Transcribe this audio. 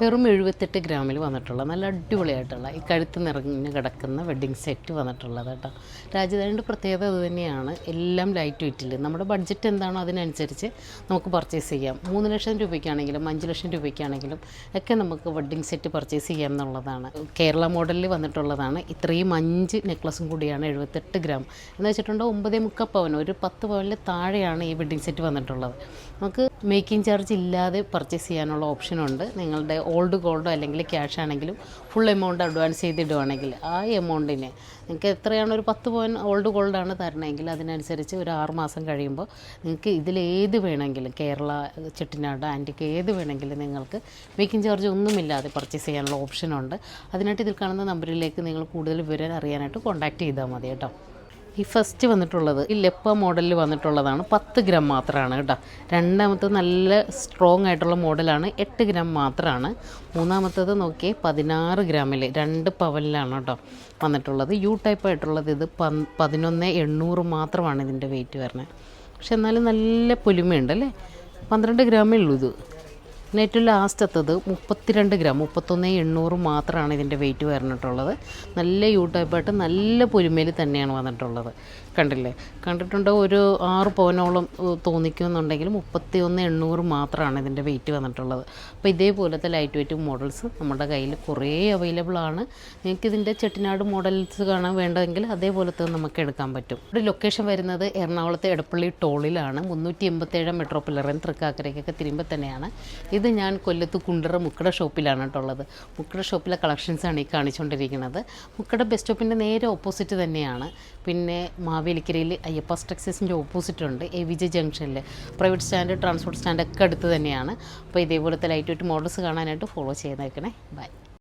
വെറും എഴുപത്തെട്ട് ഗ്രാമിൽ വന്നിട്ടുള്ള നല്ല അടിപൊളിയായിട്ടുള്ള ഈ കഴുത്ത് നിറഞ്ഞ് കിടക്കുന്ന വെഡ്ഡിങ് സെറ്റ് വന്നിട്ടുള്ളത് കേട്ടോ. രാജധാനിയുടെ പ്രത്യേകത അതുതന്നെയാണ് എല്ലാം ലൈറ്റ് വെയിറ്റിൽ നമ്മുടെ ബഡ്ജറ്റ് എന്താണോ അതിനനുസരിച്ച് നമുക്ക് പർച്ചേസ് ചെയ്യാം. മൂന്ന് ലക്ഷം രൂപയ്ക്കാണെങ്കിലും അഞ്ച് ലക്ഷം രൂപയ്ക്കാണെങ്കിലും ഒക്കെ നമുക്ക് വെഡ്ഡിങ് സെറ്റ് പർച്ചേസ് ചെയ്യാം എന്നുള്ളതാണ്. കേരള മോഡലിൽ വന്നിട്ടുള്ളതാണ്. ഇത്രയും അഞ്ച് നെക്ലസും കൂടിയാണ് എഴുപത്തെട്ട് ഗ്രാം എന്ന് വെച്ചിട്ടുണ്ടെങ്കിൽ ഒമ്പതേ മുക്കാൽ പവൻ. ഒരു പത്ത് പവനിൽ താഴെയാണ് ഈ വെഡ്ഡിങ് സെറ്റ് വന്നിട്ടുള്ളത്. നമുക്ക് മേക്കിംഗ് ചാർജ് ഇല്ലാതെ പർച്ചേസ് ചെയ്യാനുള്ള ഓപ്ഷനുണ്ട് നിങ്ങളുടെ ഓൾഡ് ഗോൾഡോ അല്ലെങ്കിൽ ക്യാഷ് ആണെങ്കിലും ഫുൾ എമൗണ്ട് അഡ്വാൻസ് ചെയ്തിടുവാണെങ്കിൽ ആ എമൗണ്ടിന് നിങ്ങൾക്ക് എത്രയാണ് ഒരു പത്ത് പവൻ ഓൾഡ് ഗോൾഡാണ് തരണമെങ്കിൽ അതിനനുസരിച്ച് ഒരു ആറ് മാസം കഴിയുമ്പോൾ നിങ്ങൾക്ക് ഇതിലേത് വേണമെങ്കിലും കേരള ചെട്ടിനാട് ആന്റിക്ക് ഏത് വേണമെങ്കിലും നിങ്ങൾക്ക് മേക്കിംഗ് ചാർജ് ഒന്നുമില്ലാതെ പർച്ചേസ് ചെയ്യാനുള്ള ഓപ്ഷനുണ്ട് അതിനായിട്ട് ഇതിൽ കാണുന്ന നമ്പറിലേക്ക് നിങ്ങൾ കൂടുതൽ വിവരം അറിയാനായിട്ട് കോൺടാക്റ്റ് ചെയ്താൽ മതി കേട്ടോ. ഈ ഫസ്റ്റ് വന്നിട്ടുള്ളത്. ഈ ലെപ്പ മോഡലിൽ വന്നിട്ടുള്ളതാണ്. പത്ത് ഗ്രാം മാത്രമാണ് കേട്ടോ. രണ്ടാമത്തത് നല്ല സ്ട്രോങ് ആയിട്ടുള്ള മോഡലാണ്. എട്ട് ഗ്രാം മാത്രമാണ് മൂന്നാമത്തത് നോക്കിയേ പതിനാറ് ഗ്രാമിൽ രണ്ട് പവനിലാണ് കേട്ടോ വന്നിട്ടുള്ളത്. യു ടൈപ്പ് ആയിട്ടുള്ളത് ഇത് പതിനൊന്ന് എണ്ണൂറ് മാത്രമാണ് ഇതിന്റെ വെയിറ്റ് വരുന്നത്. പക്ഷെ എന്നാലും നല്ല പൊലിമയുണ്ട് അല്ലേ? പന്ത്രണ്ട് ഗ്രാമേ ഉള്ളൂ ഇത്. പിന്നെ ഏറ്റവും ലാസ്റ്റത്തത് മുപ്പത്തിരണ്ട് ഗ്രാം മുപ്പത്തൊന്ന് എണ്ണൂറ് മാത്രമാണ് ഇതിന്റെ വെയിറ്റ് വന്നിട്ടുള്ളത് നല്ല യൂട്ടൈപ്പായിട്ട് നല്ല പൊരുമയിൽ തന്നെയാണ് വന്നിട്ടുള്ളത്. കണ്ടില്ലേ? കണ്ടിട്ടുണ്ട് ഒരു ആറ് പവനോളം തോന്നിക്കുമെന്നുണ്ടെങ്കിൽ മുപ്പത്തി ഒന്ന് എണ്ണൂറ് മാത്രമാണ് ഇതിന്റെ വെയിറ്റ് വന്നിട്ടുള്ളത്. അപ്പോൾ ഇതേപോലത്തെ ലൈറ്റ് വെയിറ്റ് മോഡൽസ് നമ്മുടെ കയ്യിൽ കുറേ അവൈലബിൾ ആണ്. നിങ്ങൾക്ക് ഇതിന്റെ ചെട്ടിനാട് മോഡൽസ് കാണാൻ വേണ്ടതെങ്കിൽ അതേപോലത്തെ നമുക്ക് എടുക്കാൻ പറ്റും. ഇവിടെ ലൊക്കേഷൻ വരുന്നത് എറണാകുളത്തെ എടപ്പള്ളി ടോളിലാണ് മുന്നൂറ്റി എൺപത്തേഴ് മെട്രോ പില്ലറൻ തൃക്കാക്കരയ്ക്കൊക്കെ തിരുമ്പോൾ തന്നെയാണ്. ഇത് ഞാൻ കൊല്ലത്ത് കുണ്ടറ മുക്കട ഷോപ്പിലാണ് കേട്ടുള്ളത് മുക്കട ഷോപ്പിലെ കളക്ഷൻസാണ് ഈ കാണിച്ചുകൊണ്ടിരിക്കുന്നത് മുക്കട ബസ് സ്റ്റോപ്പിന്റെ നേരെ ഓപ്പോസിറ്റ് തന്നെയാണ്. പിന്നെ മാവേലിക്കരയിൽ അയ്യപ്പ സ്ട്രക്സസിന്റെ ഓപ്പോസിറ്റ് ഉണ്ട് എ വി ജെ ജംഗ്ഷനിൽ പ്രൈവറ്റ് സ്റ്റാൻഡ് ട്രാൻസ്പോർട്ട് സ്റ്റാൻഡ് ഒക്കെ അടുത്ത് തന്നെയാണ്. അപ്പോൾ ഇതേപോലത്തെ ലൈറ്റ് വെയിറ്റ് മോഡൽസ് കാണാനായിട്ട് ഫോളോ ചെയ്തേക്കണേ. ബൈ